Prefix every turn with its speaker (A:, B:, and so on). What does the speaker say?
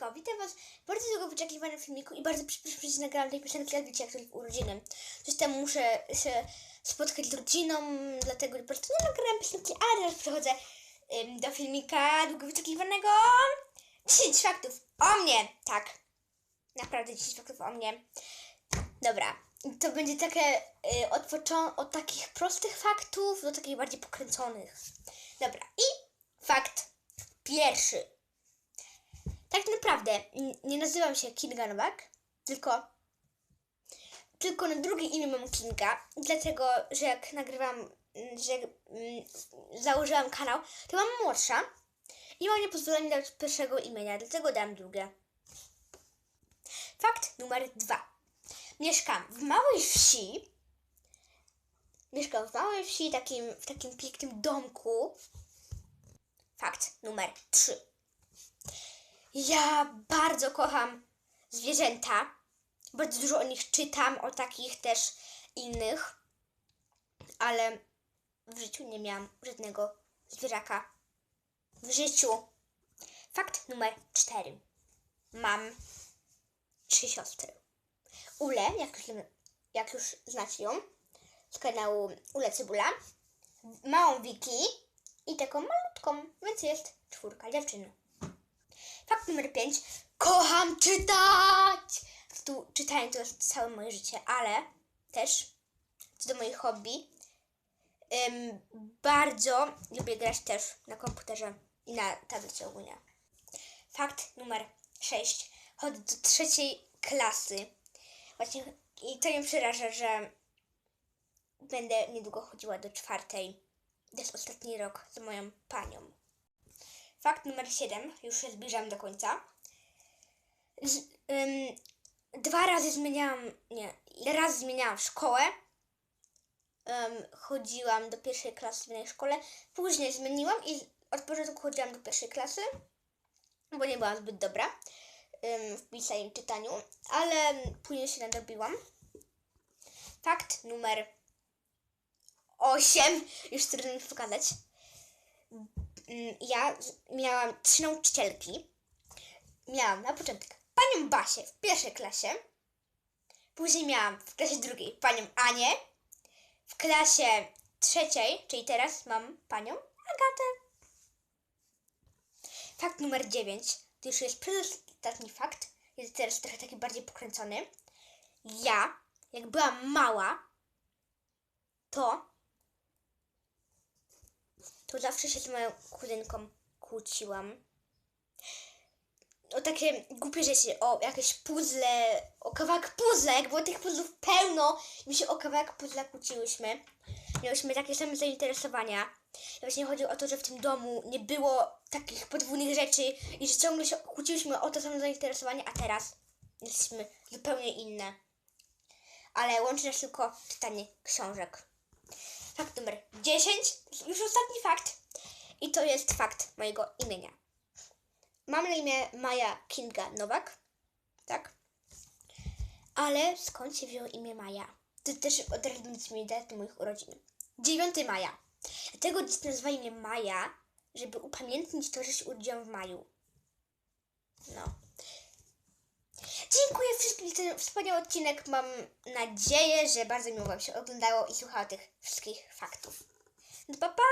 A: Siemanko, witam was w bardzo długo wyczekiwanym filmiku i bardzo przepraszam, że nagrałam tej piosenki, jak wiecie, jak w urodziny. Coś tam muszę się spotkać z rodziną, dlatego po prostu nie nagrałam piosenki, ale teraz przechodzę ym, do filmika długo wyczekiwanego 10 faktów o mnie, tak. Naprawdę 10 faktów o mnie. Dobra, to będzie takie y, od, od takich prostych faktów do takich bardziej pokręconych. Dobra, i fakt pierwszy. Tak naprawdę nie nazywam się Kinga Nowak, tylko, tylko na drugie imię mam Kinga, dlatego, że jak nagrywam, że jak, mm, założyłam kanał, to mam młodsza i mama nie pozwala mi dać pierwszego imienia, dlatego dam drugie. Fakt numer dwa. Mieszkam w małej wsi. Mieszkam w małej wsi, takim, w takim pięknym domku. Fakt numer trzy. Ja bardzo kocham zwierzęta. Bardzo dużo o nich czytam, o takich też innych. Ale w życiu nie miałam żadnego zwierzaka. W życiu. Fakt numer cztery. Mam trzy siostry. Ule, jak już, jak już znacie ją, z kanału Ule Cybula, małą Wiki i taką malutką, więc jest czwórka dziewczyn. Numer 5. Kocham czytać! Tu czytanie to jest całe moje życie, ale też co do moich hobby, ym, bardzo lubię grać też na komputerze i na tablecie ogólnie. Fakt numer 6. Chodzę do trzeciej klasy. Właśnie i to mnie przeraża, że będę niedługo chodziła do czwartej. To jest ostatni rok z moją panią. Fakt numer 7. Już się zbliżam do końca. Z, ym, dwa razy zmieniałam, nie, raz zmieniałam szkołę. Ym, chodziłam do pierwszej klasy w innej szkole. Później zmieniłam i od początku chodziłam do pierwszej klasy, bo nie byłam zbyt dobra ym, w pisaniu i czytaniu, ale później się nadrobiłam. Fakt numer 8. Już trudno mi pokazać. Mm, Ja miałam trzy nauczycielki. Miałam na początek panią Basię w pierwszej klasie. Później miałam w klasie drugiej panią Anię. W klasie trzeciej, czyli teraz mam panią Agatę. Fakt numer 9. To już jest przedostatni fakt. Jest teraz trochę taki bardziej pokręcony. Ja, jak byłam mała, to to zawsze się z moją kuzynką kłóciłam. O takie głupie rzeczy, o jakieś puzzle, o kawałek puzzla, jak było tych puzzlów pełno, my się o kawałek puzzla kłóciłyśmy. Miałyśmy takie same zainteresowania. I właśnie chodziło o to, że w tym domu nie było takich podwójnych rzeczy i że ciągle się kłóciłyśmy o to samo zainteresowanie, a teraz jesteśmy zupełnie inne. Ale łączy nas tylko czytanie książek. Fakt numer 10, już ostatni fakt. I to jest fakt mojego imienia. Mam na imię Maja Kinga Nowak, tak? Ale skąd się wzięło imię Maja? To też od mi daty moich urodzin. 9 maja. Dlatego dziś nazywa imię Maja, żeby upamiętnić to, że się urodziłam w maju. No. Dziękuję wszystkim za ten wspaniały odcinek. Mam nadzieję, że bardzo miło Wam się oglądało i słuchało tych wszystkich faktów. No pa pa!